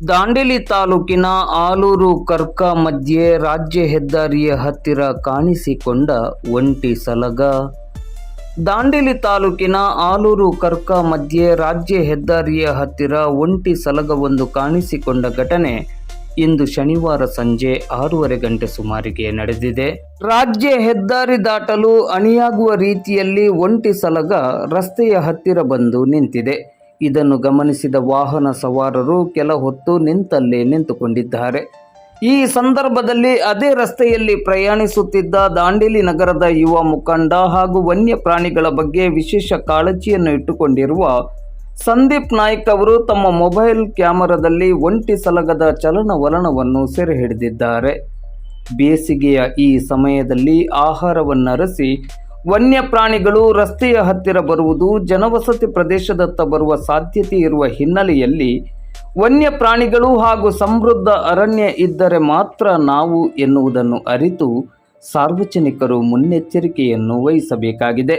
ದಾಂಡೇಲಿ ತಾಲೂಕಿನ ಆಲೂರು ಕರ್ಕ ಮಧ್ಯೆ ರಾಜ್ಯ ಹೆದ್ದಾರಿಯ ಹತ್ತಿರ ಕಾಣಿಸಿಕೊಂಡ ಒಂಟಿ ಸಲಗ. ದಾಂಡೇಲಿ ತಾಲೂಕಿನ ಆಲೂರು ಕರ್ಕ ಮಧ್ಯೆ ರಾಜ್ಯ ಹೆದ್ದಾರಿಯ ಹತ್ತಿರ ಒಂಟಿ ಸಲಗವೊಂದು ಕಾಣಿಸಿಕೊಂಡ ಘಟನೆ ಇಂದು ಶನಿವಾರ ಸಂಜೆ ಆರೂವರೆ ಗಂಟೆ ಸುಮಾರಿಗೆ ನಡೆದಿದೆ. ರಾಜ್ಯ ಹೆದ್ದಾರಿ ದಾಟಲು ಅಣಿಯಾಗುವ ರೀತಿಯಲ್ಲಿ ಒಂಟಿ ಸಲಗ ರಸ್ತೆಯ ಹತ್ತಿರ ಬಂದು ನಿಂತಿದೆ. ಇದನ್ನು ಗಮನಿಸಿದ ವಾಹನ ಸವಾರರು ಕೆಲ ಹೊತ್ತು ನಿಂತಲ್ಲೇ ನಿಂತುಕೊಂಡಿದ್ದಾರೆ. ಈ ಸಂದರ್ಭದಲ್ಲಿ ಅದೇ ರಸ್ತೆಯಲ್ಲಿ ಪ್ರಯಾಣಿಸುತ್ತಿದ್ದ ದಾಂಡೇಲಿ ನಗರದ ಯುವ ಮುಖಂಡ ಹಾಗೂ ವನ್ಯ ಪ್ರಾಣಿಗಳ ಬಗ್ಗೆ ವಿಶೇಷ ಕಾಳಜಿಯನ್ನು ಇಟ್ಟುಕೊಂಡಿರುವ ಸಂದೀಪ್ ನಾಯ್ಕ್ ಅವರು ತಮ್ಮ ಮೊಬೈಲ್ ಕ್ಯಾಮೆರಾದಲ್ಲಿ ಒಂಟಿ ಸಲಗದ ಚಲನವಲನವನ್ನು ಸೆರೆ ಹಿಡಿದಿದ್ದಾರೆ. ಬೇಸಿಗೆಯ ಈ ಸಮಯದಲ್ಲಿ ಆಹಾರವನ್ನರಸಿ ವನ್ಯ ಪ್ರಾಣಿಗಳು ರಸ್ತೆಯ ಹತ್ತಿರ ಬರುವುದು, ಜನವಸತಿ ಪ್ರದೇಶದತ್ತ ಬರುವ ಸಾಧ್ಯತೆ ಇರುವ ಹಿನ್ನೆಲೆಯಲ್ಲಿ ವನ್ಯ ಪ್ರಾಣಿಗಳು ಹಾಗೂ ಸಮೃದ್ಧ ಅರಣ್ಯ ಇದ್ದರೆ ಮಾತ್ರ ನಾವು ಎನ್ನುವುದನ್ನು ಅರಿತು ಸಾರ್ವಜನಿಕರು ಮುನ್ನೆಚ್ಚರಿಕೆಯನ್ನು ವಹಿಸಬೇಕಾಗಿದೆ.